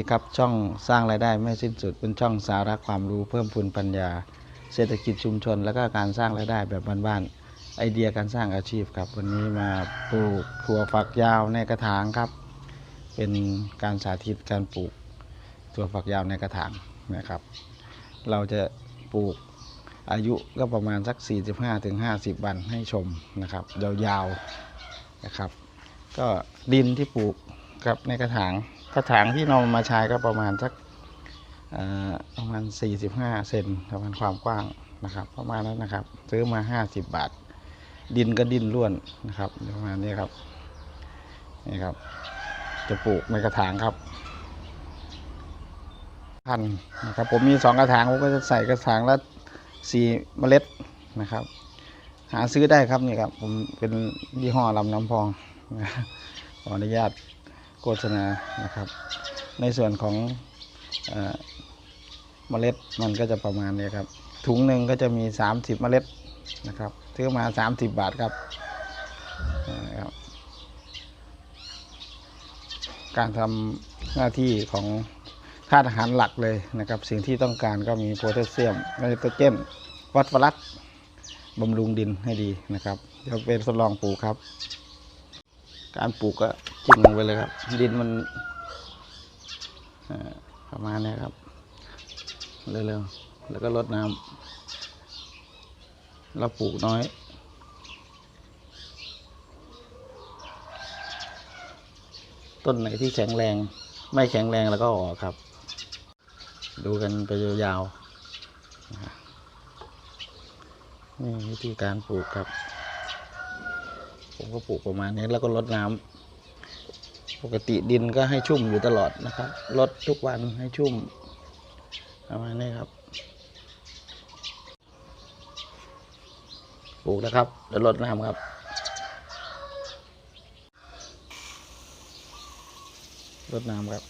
ดีครับ ช่องสร้างรายได้ไม่สิ้นสุด เป็นช่องสาระความรู้เพิ่มพูนปัญญา เศรษฐกิจชุมชน แล้วก็การสร้างรายได้แบบบ้านๆไอเดียการสร้างอาชีพครับ วันนี้มาปลูกถั่วฝักยาวในกระถางครับ เป็นการสาธิตการปลูกถั่วฝักยาวในกระถางนะครับ เราจะปลูกอายุก็ประมาณสัก 45-50 วันให้ชมนะครับ ยาวๆนะครับ ก็ดินที่ปลูกครับในกระถาง กระถางที่เรามาใช้ก็ประมาณสักประมาณ 45 เซนประมาณความกว้างนะครับ ประมาณนั้นนะครับ ซื้อมา 50 บาท ดินก็ดินล้วนนะครับประมาณนี้ครับนี่ครับ จะปลูกในกระถางครับพันนะครับ ผมมีสองกระถางผมก็จะใส่กระถางละสี่เมล็ดนะครับ หาซื้อได้ครับนี่ครับ ผมเป็นยี่ห้อลำน้ำพองขออนุญาต โฆษณานะครับ ในส่วนของเมล็ดมันก็จะประมาณนี้ครับ ถุงหนึ่งก็จะมี 30 เมล็ดนะครับซื้อมา 30 บาทครับนะครับการทำหน้าที่ของธาตุอาหารหลักเลยนะครับ สิ่งที่ต้องการก็มีโพแทสเซียมไนโตรเจนฟอสฟอรัสบำรุงดินให้ดีนะครับเดี๋ยวเป็นทดลองปลูกครับ การปลูกก็จิ้มลงไปเลยครับ ดินมันประมาณนี้ครับเร็วๆแล้วก็รดน้ำเราปลูกน้อยต้นไหนที่แข็งแรง ไม่แข็งแรงแล้วก็ออกครับ ดูกันไปยาวๆนี่วิธีการปลูกครับ ผมก็ปลูกประมาณนี้แล้วก็รดน้ำปกติดินก็ให้ชุ่มอยู่ตลอดนะครับรดทุกวันให้ชุ่มประมาณนี้ครับปลูกนะครับแล้วรดน้ำครับรดน้ำครับ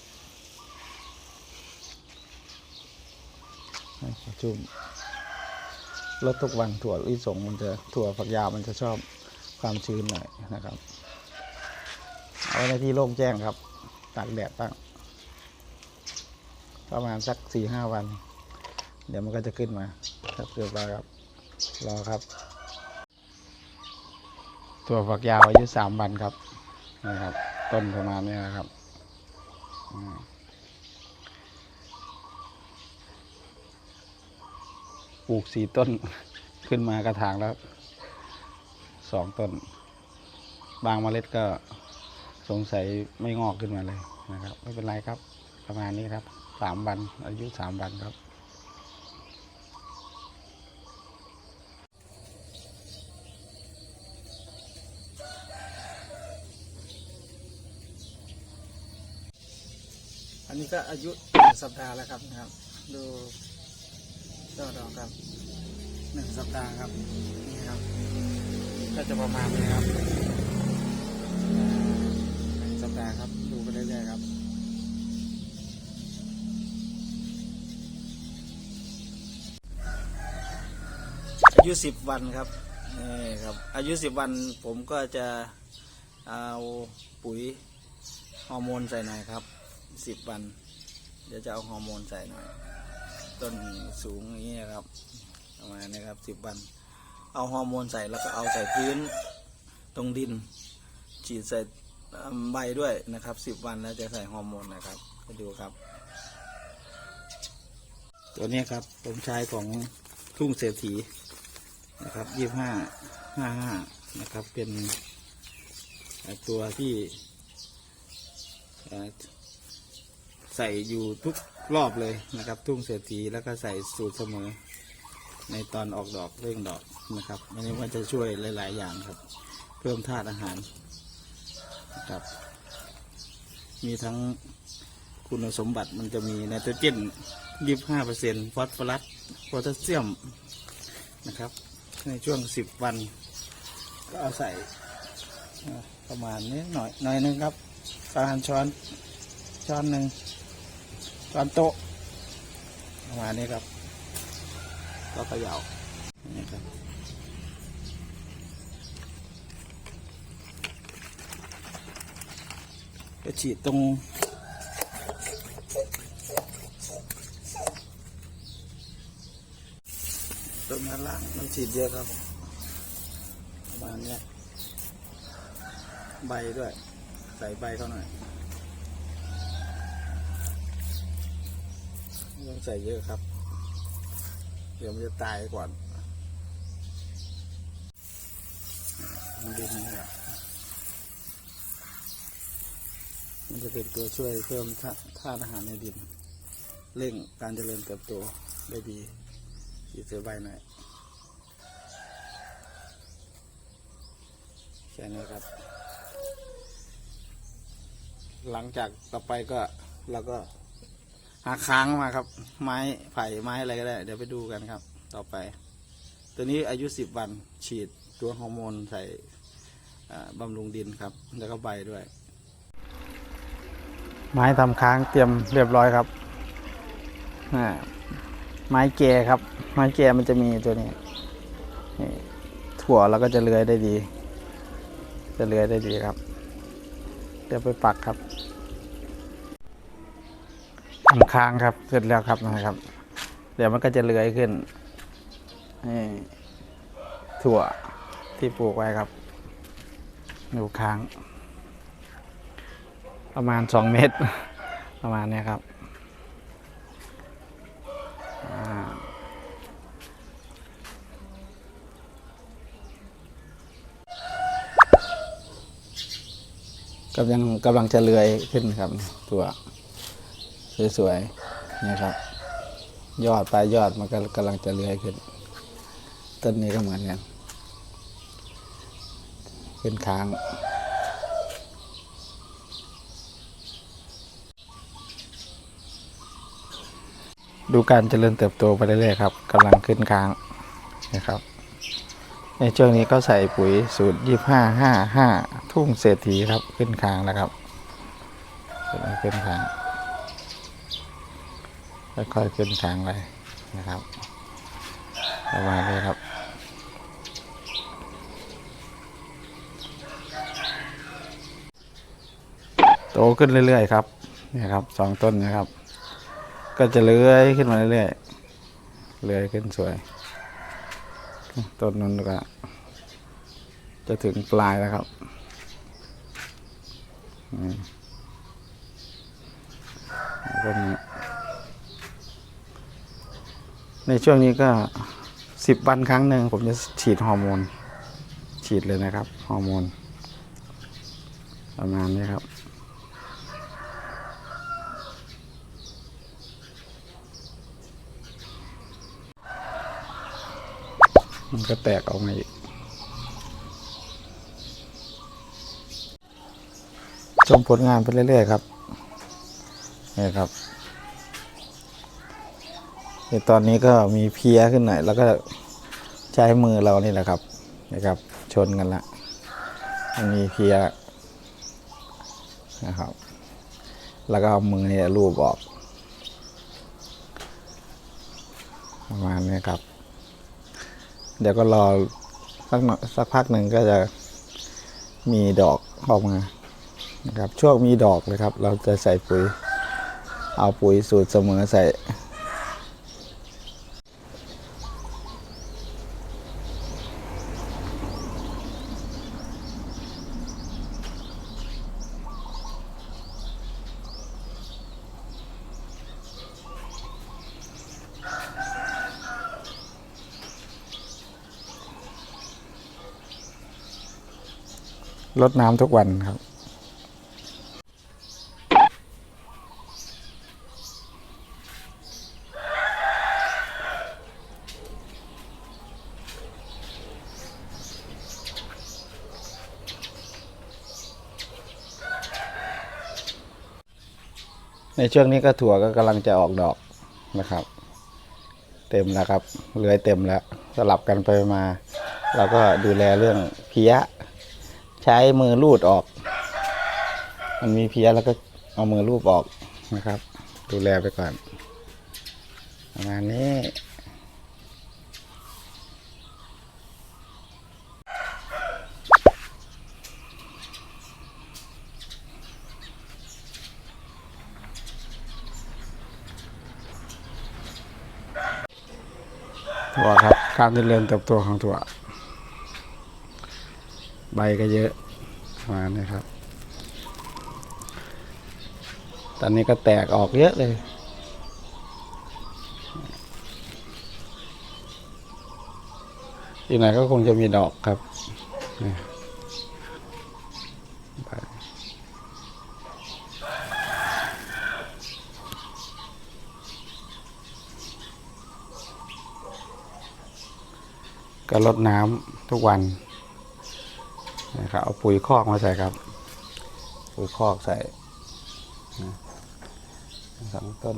ให้ชุ่มรดทุกวันถั่วลิสงมันจะถั่วฝักยาวมันจะชอบ ความชื้นหน่อยนะครับ เอาไว้ในที่โล่งแจ้งครับตากแดดบ้างประมาณสักสี่ห้าวัน เดี๋ยวมันก็จะขึ้นมาครับเรียบร้อยครับ รอครับ ตัวฝักยาวอายุสามวันครับนะครับ ต้นประมาณนี้นะครับปลูกสี่ต้นขึ้นมากระถางแล้ว สองต้น บางเมล็ดก็สงสัยไม่งอกขึ้นมาเลยนะครับ ไม่เป็นไรครับ ประมาณนี้ครับสามวัน อายุสามวันครับอันนี้ก็อายุสัปดาห์แล้วครับนะครับ ดูช่อดดอกครับหนึ่งสัปดาห์ครับนี่ครับ ก็จะประมาณนี้ครับหนึ่งสัปดาห์ครับดูไปเรื่อยๆครับอายุสิบวันครับนี่ครับ อายุสิบวันผมก็จะเอาปุ๋ยฮอร์โมนใส่หน่อยครับสิบวัน เดี๋ยวจะเอาฮอร์โมนใส่หน่อย ต้นสูงอย่างนี้ครับ ประมาณนี้ครับสิบวัน เอาฮอร์โมนใส่แล้วก็เอาใส่พื้นตรงดิน ฉีดใส่ใบด้วยนะครับสิบวันแล้วจะใส่ฮอร์โมนนะครับไปดูครับ ตัวนี้ครับผมใช้ของทุ่งเศรษฐีนะครับยี่ห้าห้าห้านะครับ เป็นตัวที่ใส่อยู่ทุกรอบเลยนะครับ ทุ่งเศรษฐีแล้วก็ใส่สูตรเสมอ ในตอนออกดอกเร่งดอกนะครับอันนี้มันจะช่วยหลาย ๆ อย่างครับ เพิ่มธาตุอาหารนะครับ มีทั้งคุณสมบัติมันจะมีไนโตรเจนยี่ห้าเปอร์เซ็นต์ฟอสฟอรัสโพแทสเซียมนะครับ ในช่วงสิบวัน ก็เอาใส่ประมาณนี้หน่อยหน่อยนึงครับประมาณช้อนช้อนหนึ่งช้อนโต๊ะประมาณนี้ครับ ก็เขย่านะครับจะฉีดตรงตรงนั้นล่างมันฉีดเยอะครับประมาณนี้ใบด้วย ใส่ใบเขาหน่อยต้องใส่เยอะครับ เดี๋ยวมันจะตายก่อนดินนะครับมันจะเป็นตัวช่วยเพิ่มธาธาตุอาหารในดิน เร่งการเจริญเติบโตได้ดีฉีเสือใบหน่อยแค่นี้ครับ หลังจากต่อไปก็เราก็ หาค้างมาครับ ไม้ไผ่ไม้อะไรก็ได้ เดี๋ยวไปดูกันครับ ต่อไป ตัวนี้อายุสิบวันฉีดตัวฮอร์โมนใส่บำรุงดินครับ แล้วก็ใบด้วย ไม้ทำค้างเตรียมเรียบร้อยครับอ่ไม้แกครับ ไม้แกมันจะมีตัวนี้ถั่วแล้วก็จะเลื้อยได้ดี จะเลื้อยได้ดีครับ เดี๋ยวไปปักครับ ทำค้างครับ เสร็จแล้วครับนะครับ เดี๋ยวมันก็จะเลื้อยขึ้นนี่ถั่วที่ปลูกไว้ครับดูค้าง ประมาณสองเมตร ประมาณเนี้ยครับอ่ากำลังกำลังจะเลื้อยขึ้นครับ ตัว สวยๆนี่ยครับ ยอดปลายยอดมันก็กำลังจะเลื้อยขึ้น ต้นนี้ก็เหมือนกันขึ้นค้างดูการเจริญเติบโตไปเรื่อยๆครับกำลังขึ้นค้างนะครับ ในช่วงนี้ก็ใส่ปุ๋ยสูตรยี่ห้าห้าห้าทุ่งเศรษฐีครับขึ้นค้างแล้วครับขึ้นค้าง ค่อยๆขึ้นค้างไปนะครับประมาณนี้ครับโตขึ้นเรื่อยๆครับนี่ครับสองต้นนะครับ ก็จะเลื้อยขึ้นมาเรื่อยๆเลื้อยขึ้นสวย ต้นนั้นก็จะถึงปลายแล้วครับอืมต้นนี้ ในช่วงนี้ก็สิบวันครั้งหนึ่งผมจะฉีดฮอร์โมน ฉีดเลยนะครับฮอร์โมนประมาณนี้ครับ มันก็แตกออกมาอีกชมผลงานไปเรื่อยๆครับนี่ครับ ในตอนนี้ก็มีเพลียขึ้นหน่อย แล้วก็ใช้มือเรานี่แหละครับนะครับ ชนกันละมันมีเพลียนะครับ แล้วก็เอามือเนี่ยรูปออก ประมาณนี้ครับ เดี๋ยวก็รอสักสักพักหนึ่งก็จะมีดอกออกมานะครับช่วงมีดอกเลยครับ เราจะใส่ปุ๋ย เอาปุ๋ยสูตรเสมอใส่ รดน้ำทุกวันครับ ในช่วงนี้ก็ถั่วก็กำลังจะออกดอกนะครับ เต็มแล้วครับเลื้อยเต็มแล้วสลับกันไปมา เราก็ดูแลเรื่องเพี้ย ใช้มือลูดออก มันมีเพี้ยแล้วก็เอามือลูบออกนะครับ ดูแลไปก่อน ประมาณนี้ถั่วครับการเจริญเติบโตของถั่ว ใบก็เยอะประมานี่ครับ ตอนนี้ก็แตกออกเยอะเลยอีกหน่อยก็คงจะมีดอกครับนี่ใบก็ลดน้ำทุกวัน นะครับเอาปุ๋ยคอกมาใส่ครับ ปุ๋ยคอกใส่นะสองต้น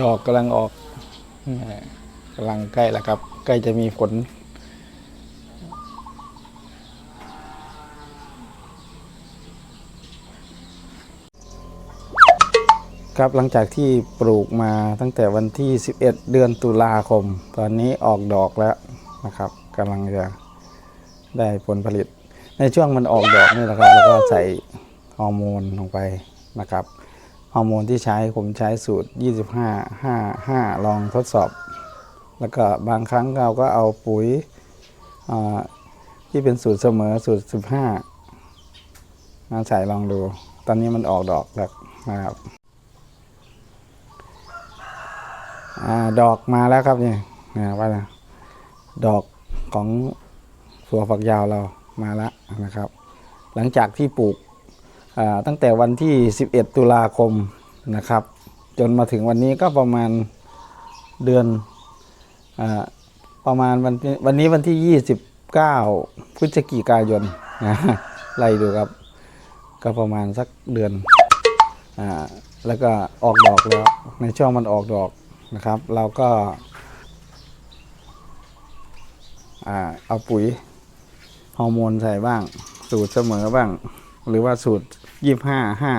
ดอกกำลังออกกำลังใกล้แล้วครับ ใกล้จะมีผล ครับหลังจากที่ปลูกมาตั้งแต่วันที่ 11 เดือนตุลาคม ตอนนี้ออกดอกแล้วนะครับกำลังจะได้ผลผลิต ในช่วงมันออกดอกนี่แหละครับ แล้วก็ใส่ฮอร์โมนลงไปนะครับ ฮอร์โมนที่ใช้ผมใช้สูตร 25 5 5 ลองทดสอบ แล้วก็บางครั้งเราก็เอาปุ๋ยที่เป็นสูตรเสมอสูตร 15มาใส่ลองดู ตอนนี้มันออกดอกแล้วนะครับอดอกมาแล้วครับนี่นะว่านะดอกของสัวฝักยาวเรามาแล้วนะครับ หลังจากที่ปลูก ตั้งแต่วันที่ 11 ตุลาคมนะครับ จนมาถึงวันนี้ก็ประมาณเดือนอประมาณวันวันนี้วันที่ 29 พฤศจิกายนนะไล่ดูครับ ก็ประมาณสักเดือนอแล้วก็ออกดอกแล้วในช่วงมันออกดอกนะครับ เราก็อเอาปุ๋ยฮอร์โมนใส่บ้าง สูตรเสมอบ้าง หรือว่าสูตรยี่ห้าห้า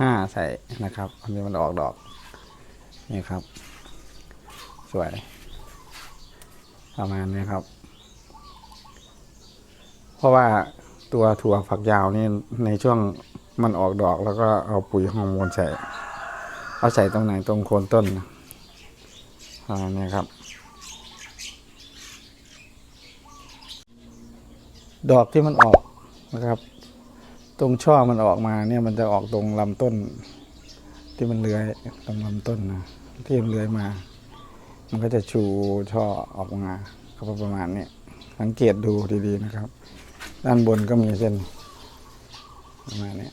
ห้าใส่นะครับอันนี้มันออกดอกนี่ครับ สวย ประมาณนี้ครับ เพราะว่าตัวถั่วฝักยาวนี่ในช่วงมันออกดอกแล้วก็เอาปุ๋ยฮอร์โมนใส่ เอาใส่ตรงไหนตรงโคนต้นนะอ่าเนี่ยครับดอกที่มันออกนะครับ ตรงช่อมันออกมาเนี่ยมันจะออกตรงลำต้น ที่มันเลื้อยตรงลำต้นนะที่มันเลื้อยมา มันก็จะชูช่อออกมาก็ประมาณนี้สังเกตดูดีๆนะครับ ด้านบนก็มีเส้นประมาณนี้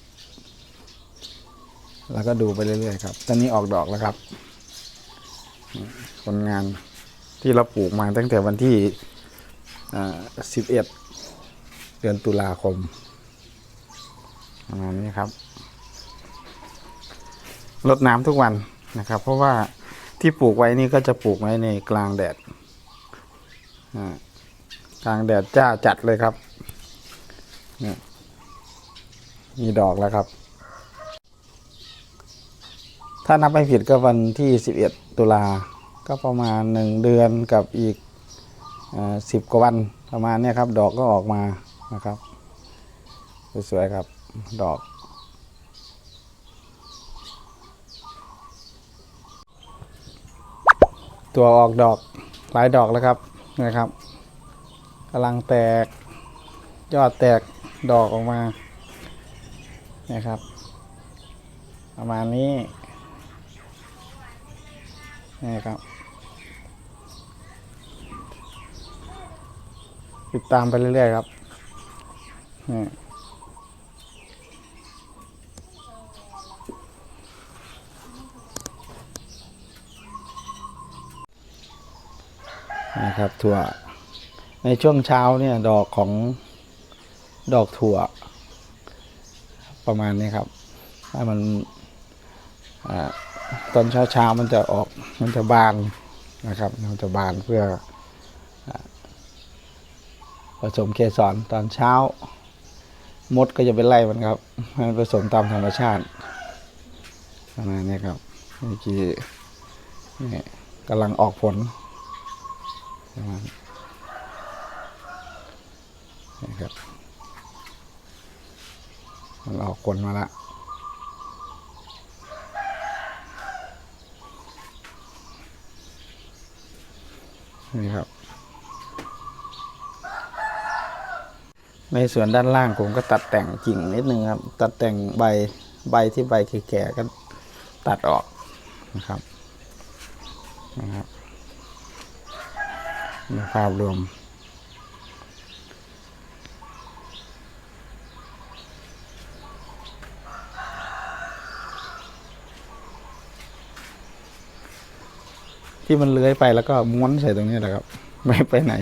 แล้วก็ดูไปเรื่อยๆครับตอนนี้ออกดอกแล้วครับนี่ผลงานที่เราปลูกมาตั้งแต่วันที่สิบเอ็ดเดือนตุลาคม ประมาณนี้ครับรดน้ำทุกวันนะครับ เพราะว่าที่ปลูกไว้นี่ก็จะปลูกไว้ในกลางแดดอ่ากลางแดดจ้าจัดเลยครับเนี่ยมีดอกแล้วครับ ถ้านับไม่ผิดก็วันที่ 11 ตุลา ก็ประมาณหนึ่งเดือนกับอีกสิบกว่าวันประมาณนี้ครับ ดอกก็ออกมานะครับ สวยๆครับ ดอก ตัวออกดอกหลายดอกแล้วครับนะครับกำลังแตก ยอดแตกดอกออกมานะครับ ประมาณนี้นี่ครับ ติดตามไปเรื่อยๆครับนี่ นะครับ ถั่ว ในช่วงเช้าเนี่ยดอกของดอกถั่ว ประมาณนี้ครับ ถ้ามันอตอนเช้าเช้าๆมันจะออกมันจะบานนะครับ มันจะบานเพื่อผสมเกสรตอนเช้า มดก็จะไปไล่มันครับมันผสมตามธรรมชาติประมาณนี้ครับเมื่อกี้นี่กำลังออกผล ประมาณนี่ครับ มันออกผลมาละนี่ครับ ในส่วนด้านล่างผมก็ตัดแต่งกิ่งนิดนึงครับ ตัดแต่งใบใบที่ใบแก่ๆก็ตัดออกนะครับนะครับ ภาพรวม ที่มันเลื้อยไปแล้วก็ม้วนใส่ตรงนี้แหละครับ ไม่ไปไหน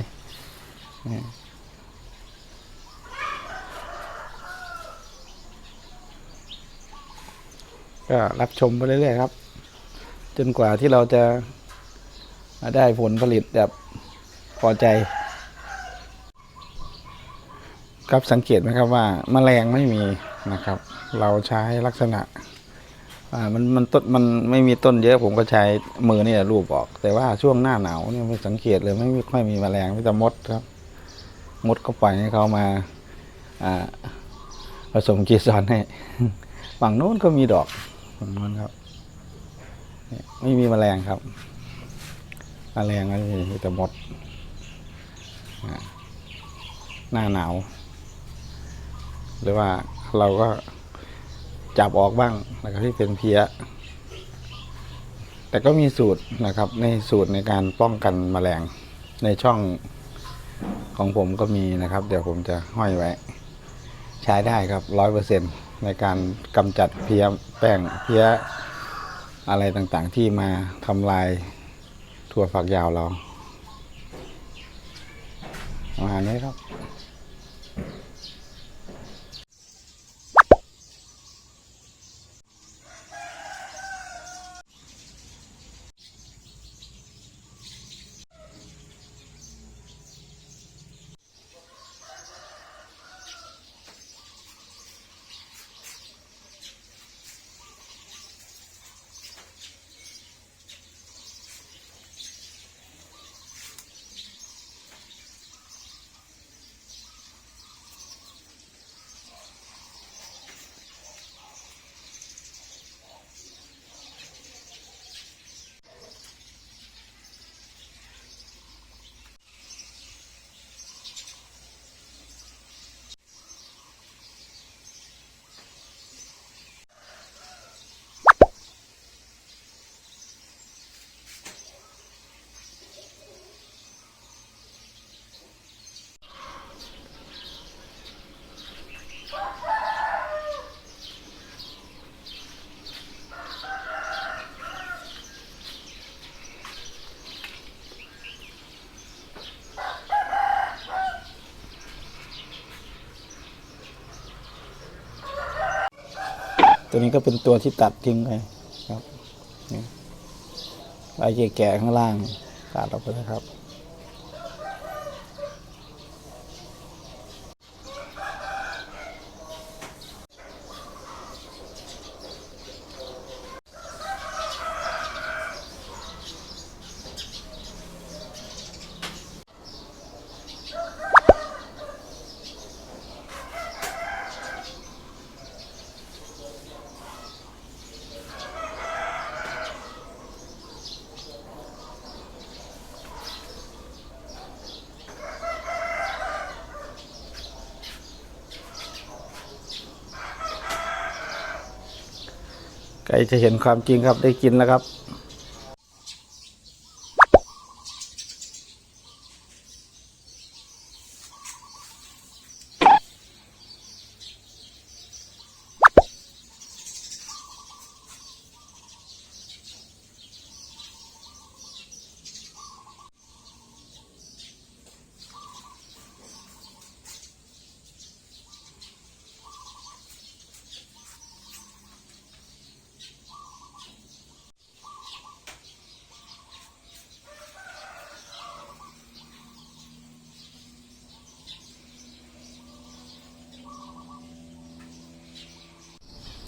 ก็รับชมไปเรื่อยๆครับ จนกว่าที่เราจะได้ผลผลิตแบบ พอใจ ครับสังเกตไหมครับว่าแมลงไม่มีนะครับ เราใช้ลักษณะมันมันต้นมันไม่มีต้นเยอะผมก็ใช้มือนี่รูปออก แต่ว่าช่วงหน้าหนาวเนี่ยไม่สังเกตเลยไม่ม่ค่อยมีแมลงมีแต่มดครับ มดก็ปล่อยให้เขามาผสมเกีสรให้ฝั่งโน้นก็มีดอกฝั่งโน้นครับไม่มีแมลงครับแมลงไม่มีแต่มด หน้าหนาว หรือว่าเราก็จับออกบ้างนะครับที่เป็นเพี้ย แต่ก็มีสูตรนะครับ ในสูตรในการป้องกันแมลงในช่องของผมก็มีนะครับ เดี๋ยวผมจะห้อยไว้ ใช้ได้ครับร้อยเปอร์เซ็นในการกำจัดเพี้ยแป้งเพี้ยอะไรต่างๆที่มาทำลายถั่วฝักยาวเรา ประมาเนี้ครับ ตัวนี้ก็เป็นตัวที่ตัดทิ้งไปครับนี่ใบแก่ๆข้างล่างตัดออกไปนะครับ ใกล้จะเห็นความจริงครับได้กินแล้วครับ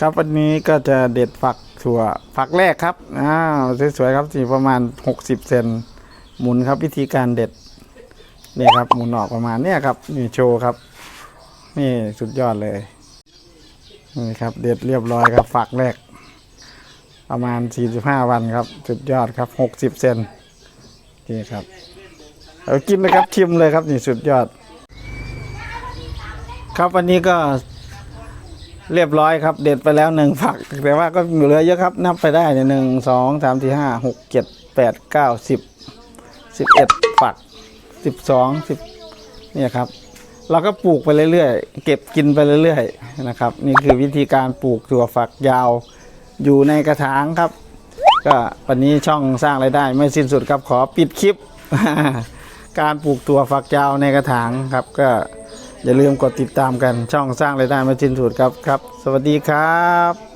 ครับวันนี้ก็จะเด็ดฝักถั่วฝักแรกครับอ้าวสวยๆครับสีประมาณ 60 เซนหมุนครับวิธีการเด็ดเนี่ยครับหมุนออกประมาณเนี่ยครับนี่โชว์ครับ นี่สุดยอดเลยนี่ครับเด็ดเรียบร้อยครับฝักแรก ประมาณ 45 วันครับ สุดยอดครับ 60 เซนนี่ครับเอากินเลยครับชิมเลยครับนี่สุดยอด ครับวันนี้ก็ เรียบร้อยครับ เด็ดไปแล้วหนึ่งฝัก แต่ว่าก็เหลือเยอะครับ นับไปได้เนี่ยหนึ่งสองสามสี่ห้าหกเจ็ดแปดเก้าสิบสิบเอ็ดฝักสิบสองสิบเนี่ยครับ เราก็ปลูกไปเรื่อยๆ เก็บกินไปเรื่อยๆนะครับ นี่คือวิธีการปลูกถั่วฝักยาวอยู่ในกระถางครับ ก็วันนี้ช่องสร้างไรายได้ ไม่สิ้นสุดครับขอปิดคลิป การปลูกถั่วฝักยาวในกระถางครับก็ อย่าลืมกดติดตามกันช่องสร้างรายได้ไม่สิ้นสุดครับครับ สวัสดีครับ